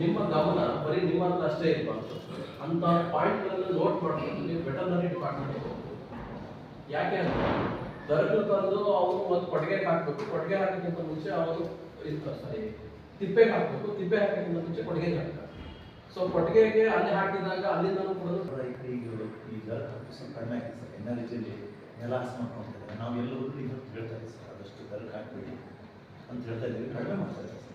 ನಿಮ್ಮ ಗಮನ ಬರೀ ನಿಮ್ಮ ಹತ್ರ ಅಷ್ಟೇ ಇರಬಾರ್ದು. ಅಂತ ಪಾಯಿಂಟ್ಗಳನ್ನು ನೋಟ್ ಮಾಡ್ಕೊಂಡು ನೀವು ವೆಟರ್ನರಿ ಡಿಪಾರ್ಟ್ಮೆಂಟ್ ಯಾಕೆ ಅಂದ್ರೆ ದರ್ಗು ತಂದು ಅವರು ಮತ್ತೆ ಕೊಟ್ಟಿಗೆ ಹಾಕಬೇಕು. ಕೊಟ್ಟಿಗೆ ಹಾಕೋಕ್ಕಿಂತ ಮುಂಚೆ ಅವರು ಸಾರಿ. ತಿಪ್ಪೆಗೆ ಹಾಕಬೇಕು. ತಿಪ್ಪೆ ಹಾಕೋಕ್ಕಿಂತ ಮುಂಚೆ ಕೊಟ್ಟಿಗೆ ಹಾಕ್ತಾರೆ. ಸೊ ಕೊಟ್ಟಿಗೆಗೆ ಅಲ್ಲಿ ಹಾಕಿದಾಗ ಅಲ್ಲಿಂದ ಕೂಡ ಈಗ ಕಡಿಮೆ ಆಗಿದೆ ಸರ್. ಎನ್ ಆರ್ ಜಿಯಲ್ಲಿ ನೆಲ ಹಸ ಮಾಡ್ಕೊಂತಾರೆ ನಾವು ಎಲ್ಲರೂ ಈಗ ಹೇಳ್ತಾ ಇದ್ದೀವಿ ಸರ್. ಆದಷ್ಟು ದರ್ಗ ಹಾಕ್ಬೇಡಿ ಅಂತ ಹೇಳ್ತಾ ಇದ್ದೀವಿ. ಕಡಿಮೆ ಮಾಡ್ತಾ ಇದ್ದೀವಿ ಸರ್.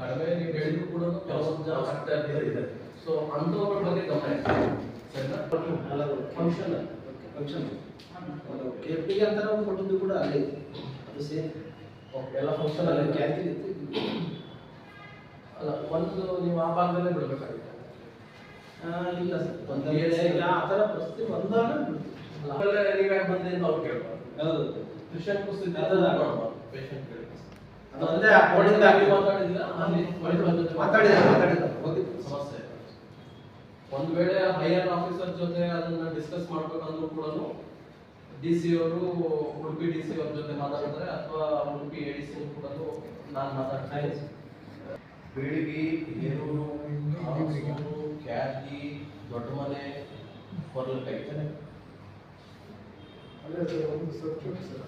ಕಡಿಮೆ ನೀವು ಹೇಳಿದ್ರು ಕೂಡ ಕೆಲವೊಂದು ಜನ ಹಾಕ್ತಾ ಇರ್ತಾರೆ ಸೊ ಅಂಥವ್ರ ಬಗ್ಗೆ ಗಮನ ಸರಿನಾ? ಫಂಕ್ಷನ್ ಫಂಕ್ಷನ್ ಕೆ ಪಿ ಅಂತ ಒಂದು ಕೊಟ್ಟಿದ್ದು ಕೂಡ ಅಲ್ಲಿ. ಅದು ಸೇಮ್. ಓಕೆ ಎಲ್ಲ ಫಂಕ್ಷನ್ ಅಲ್ಲ ಕ್ಯಾಂಟೀನ್ ಇತ್ತು. ಅಲ್ಲ ಒಂದು ನೀವು ಆ ಭಾಗದಲ್ಲೇ ಬಿಡಬೇಕಾಗಿತ್ತು. ಇಲ್ಲ ಸರ್. ಒಂದು ಆ ಥರ ಪರಿಸ್ಥಿತಿ ಬಂದಾಗ ಬಿಡ್ತೀವಿ. ನೀವ್ಯಾಕೆ ನೀವು ಯಾಕೆ ಬಂದೆ ಅಂತ ಅವ್ರು ಕೇಳ್ಬಾರ್ದು. ಹೌದು. ಅದು ಪೇಷಂಟ್ ಕೇಳಿ ಅದು ಜೊತೆ ಮಾತಾಡಿದ್ದಾರೆ ಮಾತಾಡಿದ್ದಾರೆ ಹೋಗಿದ್ದು ಸಮಸ್ಯೆ. ಒಂದು ವೇಳೆ ಹೈಯರ್ ಆಫೀಸರ್ ಜೊತೆ ಅದನ್ನ ಡಿಸ್ಕಸ್ ಮಾಡ್ಬೇಕಂದ್ರೂ ಕೂಡ ಡಿ ಸಿ ಅವರು ಉಡುಪಿ ಡಿ ಸಿ ಅವ್ರ ಜೊತೆ ಮಾತಾಡಿದ್ರೆ ಅಥವಾ ಉಡುಪಿ ಎ ಡಿ ಸಿ ಕೂಡ ನಾನು ಮಾತಾಡ್ತಾ ಬೀಳಿಗಿ ಹೇರೂರು ಮನೆ ಕ್ಯಾರ್ಗಿ ದೊಡ್ಡ ಮನೆ ಹೊರಲಕಾಯಿ ಅಲ್ಲೇ ಸರ್ ಒಂದು subject sir.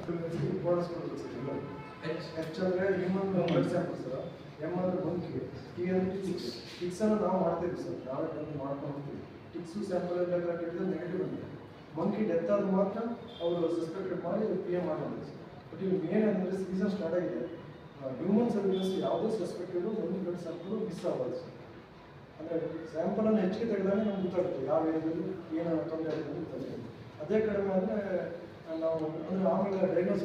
H human sample sir M ಅಂದ್ರೆ ಮಂಕಿ ಟಿ ಅಂದ್ರೆ ಟಿಕ್ಸ್ ಟಿಕ್ಸ್ ಅನ್ನು ನಾವು ಮಾಡ್ತೀವಿ ಸರ್ ನಾವೇ ಬಂದು ಮಾಡ್ಕೊಂಡು ಹೋಗ್ತೀವಿ. ಟಿಕ್ಸು ಸ್ಯಾಂಪಲ್ ಎಲ್ಲ ಕೆಟ್ಟಿದ್ರೆ ನೆಗೆಟಿವ್ ಬಂದಿದೆ. ಮಂಕಿ ಡೆತ್ ಆದ ಮಾತ್ರ ಅವರು ಸಸ್ಪೆಕ್ಟೆಡ್ ಮಾಡಿ ಪಿ ಎಂ ಮಾಡಿದ್ರು ಸರ್. ಬಟ್ ಇವು ಮೇನ್ ಅಂದರೆ ಸೀಸನ್ ಸ್ಟಾರ್ಟ್ ಆಗಿದೆ. ಹ್ಯೂಮನ್ ಸರ್ವಿಸ್ ಯಾವುದೇ ಸಸ್ಪೆಕ್ಟೆಡ್ ಒಂದು ಬ್ಲಡ್ ಸ್ಯಾಂಪಲ್ ಮಿಸ್ ಆಗೋದು ಸರ್. ಅಂದರೆ ಸ್ಯಾಂಪಲನ್ನು ಹೆಚ್ಚಿಗೆ ತೆಗೆದಾಗ ನಮ್ಗೆ ಗೊತ್ತಾಗುತ್ತೆ ಯಾವ ಏರಿಯಾದಲ್ಲಿ ಏನು ತೊಂದರೆ ಆಗಿದೆ ಅದೇ ಕಡಿಮೆ ಅಂದರೆ ನಾವು ಅಂದರೆ ಆಮೇಲೆ ಡೈಗ್ನೋಸ್